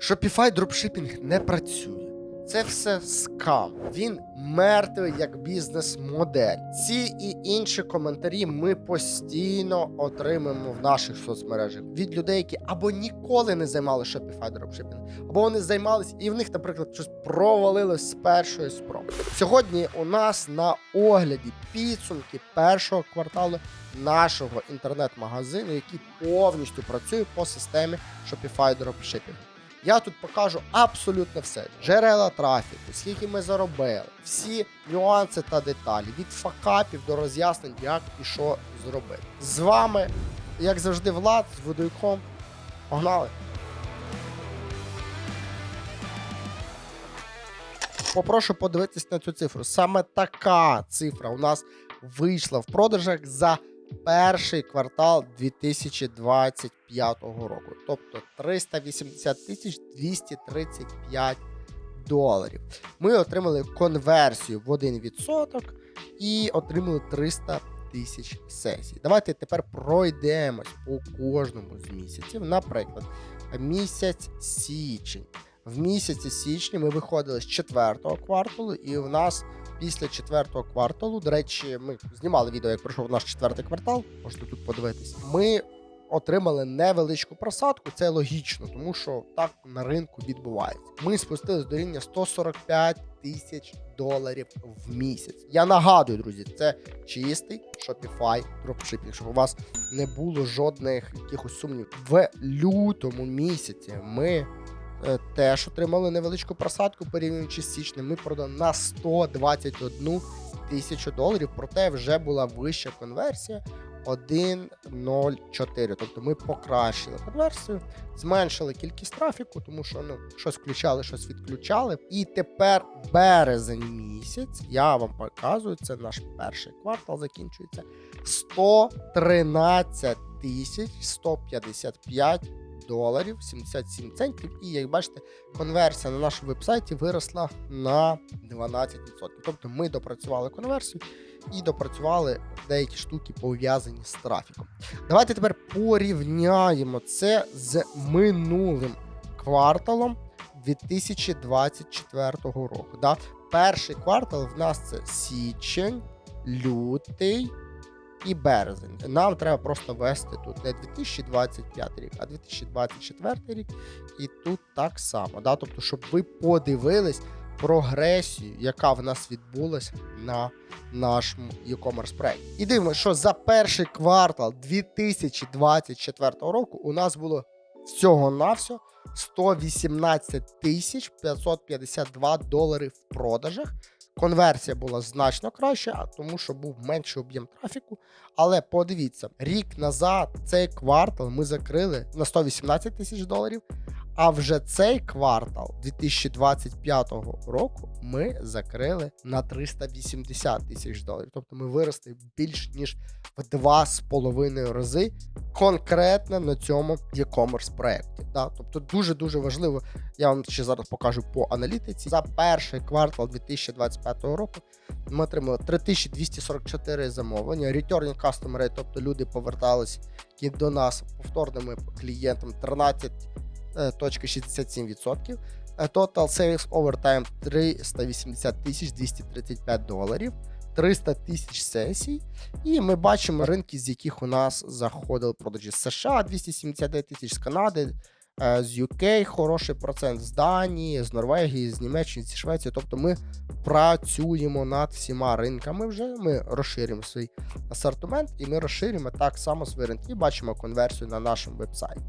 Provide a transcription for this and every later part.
Shopify дропшипінг не працює. Це все скам. Він мертвий як бізнес-модель. Ці і інші коментарі ми постійно отримуємо в наших соцмережах від людей, які або ніколи не займали Shopify дропшипінг, або вони займались і в них, наприклад, щось провалилось з першої спроби. Сьогодні у нас на огляді підсумки першого кварталу нашого інтернет-магазину, який повністю працює по системі Shopify дропшипінгу. Я тут покажу абсолютно все: джерела трафіку, скільки ми заробили, всі нюанси та деталі, від факапів до роз'яснень, як і що зробити. З вами, як завжди, Влад з Водойком. Погнали! Попрошу подивитись на цю цифру. Саме така цифра у нас вийшла в продажах за перший квартал 2025 року. Тобто 380 тисяч 235 доларів. Ми отримали конверсію в 1% і отримали 300 тисяч сесій. Давайте тепер пройдемось по кожному з місяців. Наприклад, місяць січень. В місяці січні ми виходили з четвертого кварталу, і в нас після четвертого кварталу, до речі, ми знімали відео, як пройшов наш четвертий квартал. Можете тут подивитись. Ми отримали невеличку просадку. Це логічно, тому що так на ринку відбувається. Ми спустились до рівня 145 тисяч доларів в місяць. Я нагадую, друзі, це чистий Shopify дропшипінг, щоб у вас не було жодних якихось сумнівів. В лютому місяці ми теж отримали невеличку просадку порівнюючи з січнем. Ми продали на 121 тисячу доларів, проте вже була вища конверсія 1.04. Тобто ми покращили конверсію, зменшили кількість трафіку, тому що ну щось включали, щось відключали. І тепер березень місяць. Я вам показую, це наш перший квартал закінчується. 113 тисяч 155 доларів 77 центів. І як бачите, конверсія на нашому вебсайті виросла на 12%. Тобто ми допрацювали конверсію і допрацювали деякі штуки пов'язані з трафіком. Давайте тепер порівняємо це з минулим кварталом 2024 року. Да? Перший квартал в нас це січень, лютий і березень. Нам треба просто ввести тут не 2025 рік, а 2024 рік. І тут так само. Да? Тобто, щоб ви подивились прогресію, яка в нас відбулась на нашому e-commerce проєкті. І дивимо, що за перший квартал 2024 року у нас було всього-навсього 118 тисяч 552 долари в продажах. Конверсія була значно краща, тому що був менший об'єм трафіку. Але подивіться, рік назад цей квартал ми закрили на 118 тисяч доларів. А вже цей квартал 2025 року ми закрили на 380 тисяч доларів. Тобто ми виросли більш ніж в два з половиною рази конкретно на цьому e-commerce проєкті. Да? Тобто дуже дуже важливо. Я вам ще зараз покажу по аналітиці. За перший квартал 2025 року ми отримали 3244 замовлення. Returning customer тобто люди повертались до нас повторними клієнтам 13 0,67%. Е, Total Sales Overtime 380 тисяч 235 доларів, 300 тисяч сесій. І ми бачимо ринки, з яких у нас заходили продажі з США 279 тисяч з Канади, е, з UK хороший процент з Данії, з Норвегії, з Німеччини, зі Швеції. Тобто ми працюємо над всіма ринками вже. Ми розширюємо свій асортимент і ми розширюємо так само свої ринки. Бачимо конверсію на нашому вебсайті.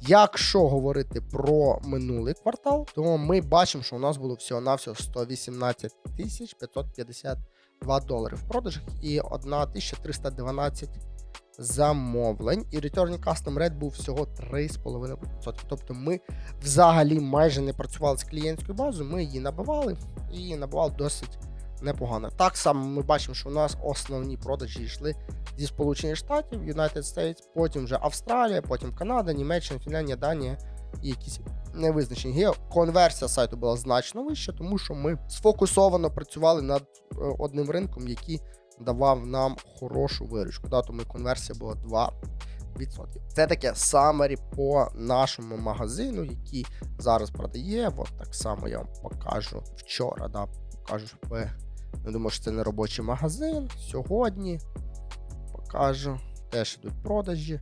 Якщо говорити про минулий квартал, то ми бачимо, що у нас було всього-навсього 118 тисяч 552 долари в продажах і 1312 замовлень. І Returning Custom Rate був всього 3,5%. Тобто ми взагалі майже не працювали з клієнтською базою, ми її набивали і набивали досить непогано. Так само ми бачимо, що у нас основні продажі йшли зі Сполучених Штатів, United States, потім вже Австралія, потім Канада, Німеччина, Фінляндія, Данія і якісь невизначені гео. Конверсія сайту була значно вища, тому що ми сфокусовано працювали над е, одним ринком, який давав нам хорошу виручку. Да, тому конверсія була 2%. Це таке summary по нашому магазину, який зараз продає. От так само я вам покажу вчора. Да, покажу, щоб ви не думали, що це не робочий магазин. Сьогодні покажу. Теж йдуть продажі.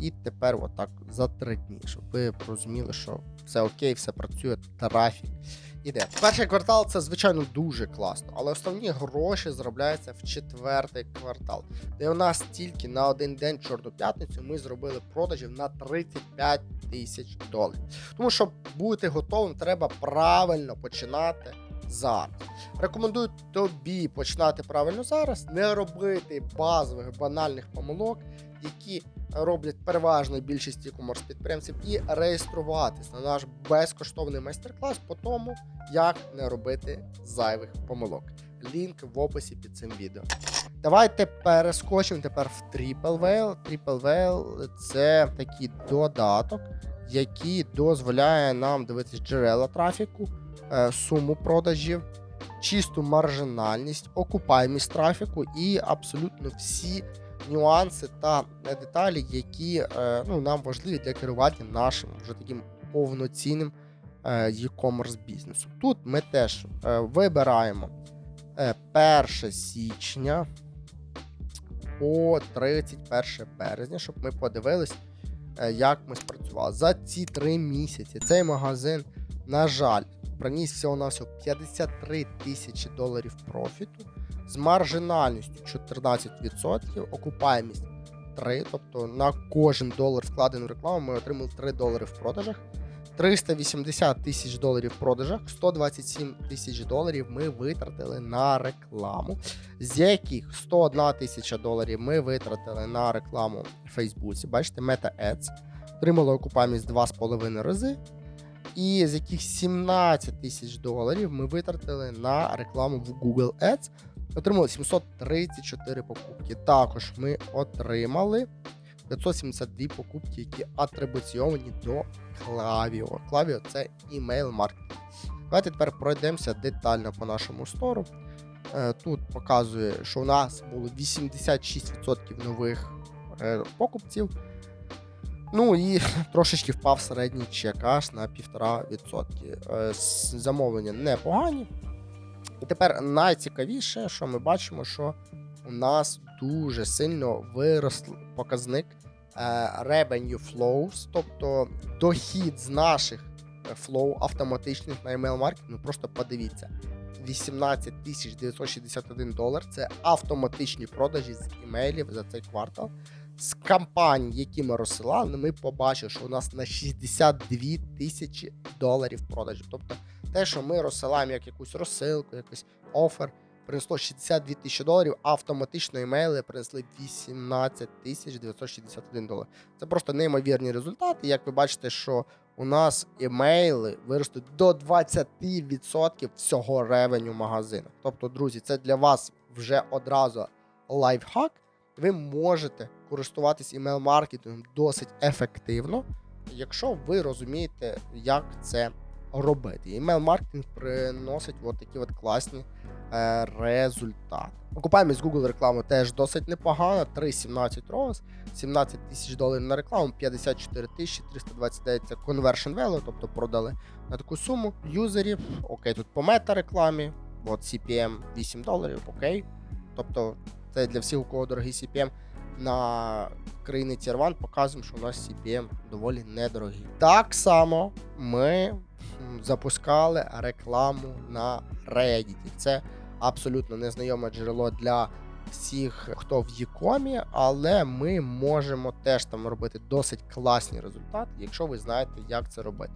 І тепер отак за три дні, щоб ви розуміли, що все окей, все працює, трафік іде. Перший квартал це звичайно дуже класно, але основні гроші заробляються в четвертий квартал, де у нас тільки на один день чорну п'ятницю ми зробили продажів на 35 тисяч доларів. Тому щоб бути готовим, треба правильно починати зараз. Рекомендую тобі починати правильно зараз, не робити базових банальних помилок, які роблять переважно більшість e-commerce підприємців, і реєструватись на наш безкоштовний майстер-клас по тому, як не робити зайвих помилок. Лінк в описі під цим відео. Давайте перескочимо тепер в Triple Whale. Triple Whale – це такий додаток, який дозволяє нам дивитися джерела трафіку, суму продажів, чисту маржинальність, окупаємість трафіку і абсолютно всі нюанси та деталі, які е, ну, нам важливі для керування нашим вже таким повноцінним е, e-commerce бізнесом. Тут ми теж е, вибираємо 1 січня по 31 березня, щоб ми подивились, як ми спрацювали. За ці три місяці цей магазин, на жаль, приніс всього на всього 53 тисячі доларів профіту з маржинальністю 14%, окупаємість 3, тобто на кожен долар вкладену рекламу ми отримали 3 долари в продажах. 380 тисяч доларів в продажах, 127 тисяч доларів ми витратили на рекламу, з яких 101 тисяча доларів ми витратили на рекламу в Фейсбуці. Бачите, Meta Ads. Отримали окупаємість 2,5 рази. І з яких 17 тисяч доларів ми витратили на рекламу в Google Ads. Отримали 734 покупки. Також ми отримали 572 покупки, які атрибуційовані до Klaviyo. Klaviyo – це email маркетинг. Давайте тепер пройдемося детально по нашому стору. Е, тут показує, що у нас було 86% нових е, покупців. Ну і трошечки впав середній чек аж на 1,5%. Е, замовлення непогані. І тепер найцікавіше, що ми бачимо, що у нас дуже сильно вирос показник е, revenue flows, тобто дохід з наших флоу автоматичних на email маркетингу. Ну просто подивіться. 18 961 долар це автоматичні продажі з імейлів за цей квартал. З кампаній, які ми розсилали, ми побачили, що у нас на 62 тисячі доларів продажів. Тобто те, що ми розсилаємо як якусь розсилку, якийсь офер, принесло 62 тисячі доларів, автоматично імейли принесли 18 тисяч 961 долар. Це просто неймовірні результати. Як ви бачите, що у нас імейли виростуть до 20% всього ревеню магазину. Тобто, друзі, це для вас вже одразу лайфхак. Ви можете користуватись імейл-маркетингом досить ефективно, якщо ви розумієте, як це робити. Імейл-маркетинг приносить от такі от класні е, результати. Окупаємість Google реклами теж досить непогана. 3,17 ROAS, 17 тисяч доларів на рекламу, 54 тисячі 329 це conversion value, тобто продали на таку суму юзерів. Окей, тут по мета-рекламі, от CPM 8 доларів, окей. Тобто це для всіх, у кого дорогий CPM. На країни Tier 1 показуємо, що у нас CPM доволі недорогий. Так само ми запускали рекламу на Reddit. Це абсолютно незнайоме джерело для всіх, хто в Єкомі, але ми можемо теж там робити досить класні результати, якщо ви знаєте, як це робити.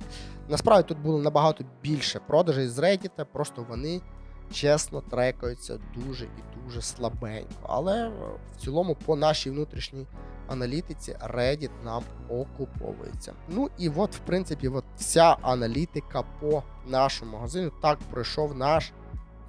Насправді тут було набагато більше продажей з Reddit, просто вони чесно трекаються дуже і дуже слабенько. Але в цілому, по нашій внутрішній аналітиці Reddit нам окуповується. Ну і от, в принципі, от вся аналітика по нашому магазину. Так пройшов наш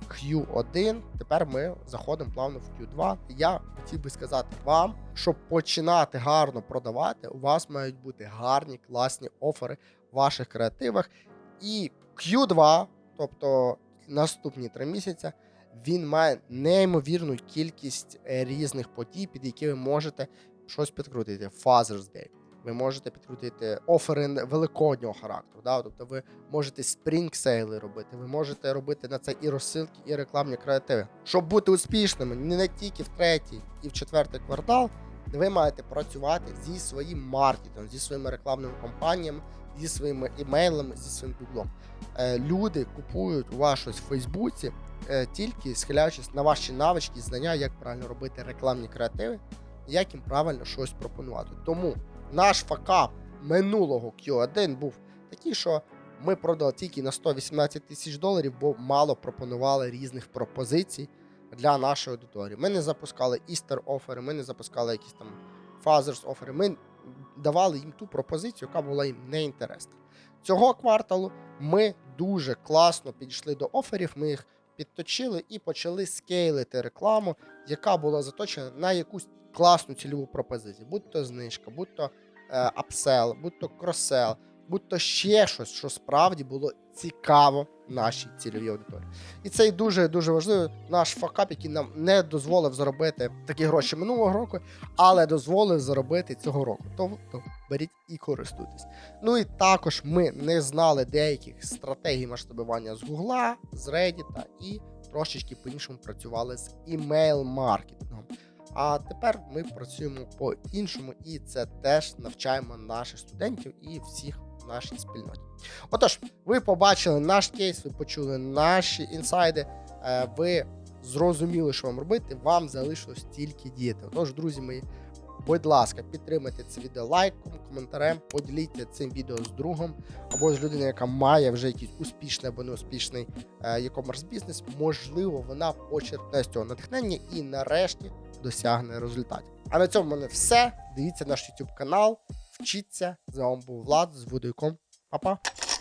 Q1. Тепер ми заходимо плавно в Q2. Я хотів би сказати вам, щоб починати гарно продавати, у вас мають бути гарні класні офери в ваших креативах. І Q2, тобто наступні три місяці, він має неймовірну кількість різних подій, під які ви можете щось підкрутити. Father's Day. Ви можете підкрутити офери великоднього характеру. Да? Тобто ви можете спрінг сейли робити, ви можете робити на це і розсилки, і рекламні креативи. Щоб бути успішними не тільки в третій і в четвертий квартал, ви маєте працювати зі своїм маркетингом, зі своїми рекламними кампаніями, зі своїми імейлами, зі своїм гуглом. Е, люди купують у вас щось в Фейсбуці е, тільки схиляючись на ваші навички, знання, як правильно робити рекламні креативи, як їм правильно щось пропонувати. Тому наш факап минулого Q1 був такий, що ми продали тільки на 118 тисяч доларів, бо мало пропонували різних пропозицій для нашої аудиторії. Ми не запускали Easter офери, ми не запускали якісь там Fathers офери. Ми давали їм ту пропозицію, яка була їм неінтересна. Цього кварталу ми дуже класно підійшли до оферів. Ми їх підточили і почали скейлити рекламу, яка була заточена на якусь класну цільову пропозицію, будь то знижка, будь то е, апсел, будь то кросел, будь то ще щось, що справді було цікаво нашій цільовій аудиторії. І це дуже дуже важливо. Наш факап, який нам не дозволив заробити такі гроші минулого року, але дозволив заробити цього року. Тобто беріть і користуйтесь. Ну і також ми не знали деяких стратегій масштабування з Гугла, з Reddit і трошечки по-іншому працювали з імейл-маркетингом. А тепер ми працюємо по-іншому, і це теж навчаємо наших студентів і всіх нашій спільноті. Отож, ви побачили наш кейс, ви почули наші інсайди, е, ви зрозуміли, що вам робити. Вам залишилось тільки діяти. Тож, друзі мої, будь ласка, підтримайте це відео лайком, коментарем, поділіться цим відео з другом або з людиною, яка має вже якийсь успішний або неуспішний е, e-commerce бізнес. Можливо, вона почерпне з цього натхнення і нарешті досягне результатів. А на цьому в мене все. Дивіться наш YouTube канал, вчіться. З вами був Влад з Будуйком. Па-па!